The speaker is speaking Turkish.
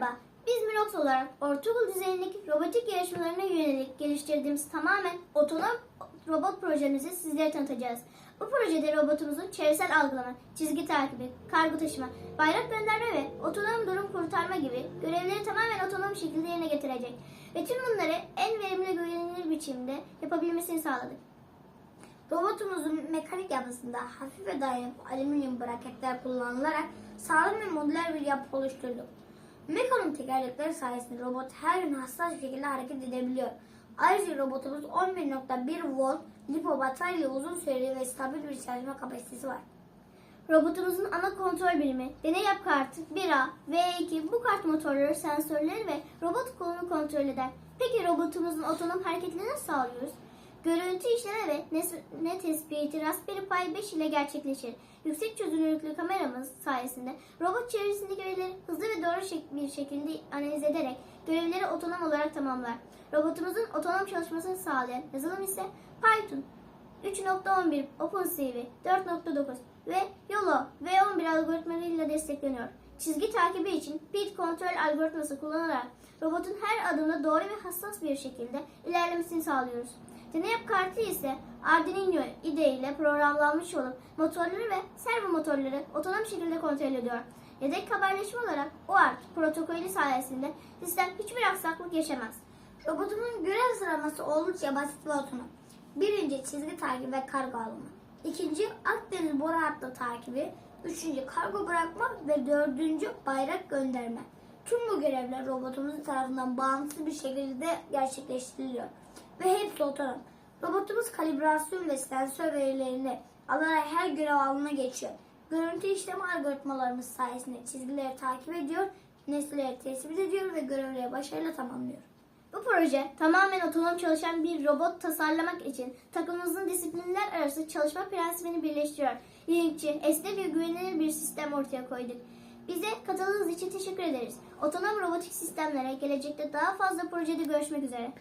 Merhaba, biz Mirox olarak ortaokul düzeyindeki robotik yarışmalarına yönelik geliştirdiğimiz tamamen otonom robot projemizi sizlere tanıtacağız. Bu projede robotumuzun çevresel algılama, çizgi takibi, kargo taşıma, bayrak gönderme ve otonom durum kurtarma gibi görevleri tamamen otonom şekilde yerine getirecek. Ve tüm bunları en verimli ve güvenilir biçimde yapabilmesini sağladık. Robotumuzun mekanik yapısında hafif ve dayanıklı alüminyum braketler kullanılarak sağlam ve modüler bir yapı oluşturduk. Mekanın tekerlekleri sayesinde robot her gün hassas şekilde hareket edebiliyor. Ayrıca robotumuz 11.1 volt lipo batarya uzun süreli ve stabil bir çalışma kapasitesi var. Robotumuzun ana kontrol birimi, deney yap kartı, 1A, V2 bu kart motorları, sensörleri ve robot kolunu kontrol eder. Peki robotumuzun otonom hareketini nasıl sağlıyoruz? Görüntü işleme ve nesne tespiti Raspberry Pi 5 ile gerçekleşir. Yüksek çözünürlüklü kameramız sayesinde robot çevresindeki verileri hızlı ve doğru bir şekilde analiz ederek görevleri otonom olarak tamamlar. Robotumuzun otonom çalışmasını sağlayan yazılım ise Python 3.11 OpenCV 4.9 ve YOLO V11 algoritmalarıyla destekleniyor. Çizgi takibi için bit kontrol algoritması kullanarak robotun her adımda doğru ve hassas bir şekilde ilerlemesini sağlıyoruz. Deney yap kartı ise Arduino IDE ile programlanmış olup motorları ve servo motorları otonom şekilde kontrol ediyor. Yedek haberleşme olarak UART protokolü sayesinde sistem hiçbir aksaklık yaşamaz. Robotumun görev sıralaması oldukça basit ve otonom. Birinci çizgi takibi ve kargo alımı. İkinci Akdeniz boru hattı takibi. Üçüncü kargo bırakma ve dördüncü bayrak gönderme. Tüm bu görevler robotumuzun tarafından bağımsız bir şekilde gerçekleştiriliyor. Ve hepsi otonom. Robotumuz kalibrasyon ve sensör verilerini alarak her görev alanına geçiyor. Görüntü işleme algoritmalarımız sayesinde çizgileri takip ediyor, nesneleri tespit ediyor ve görevleri başarıyla tamamlıyor. Bu proje tamamen otonom çalışan bir robot tasarlamak için takımımızın disiplinler arası çalışma prensibini birleştiriyor. Yenilikçi, esnek ve güvenilir bir sistem ortaya koyduk. Bize katıldığınız için teşekkür ederiz. Otonom robotik sistemlere gelecekte daha fazla projede görüşmek üzere.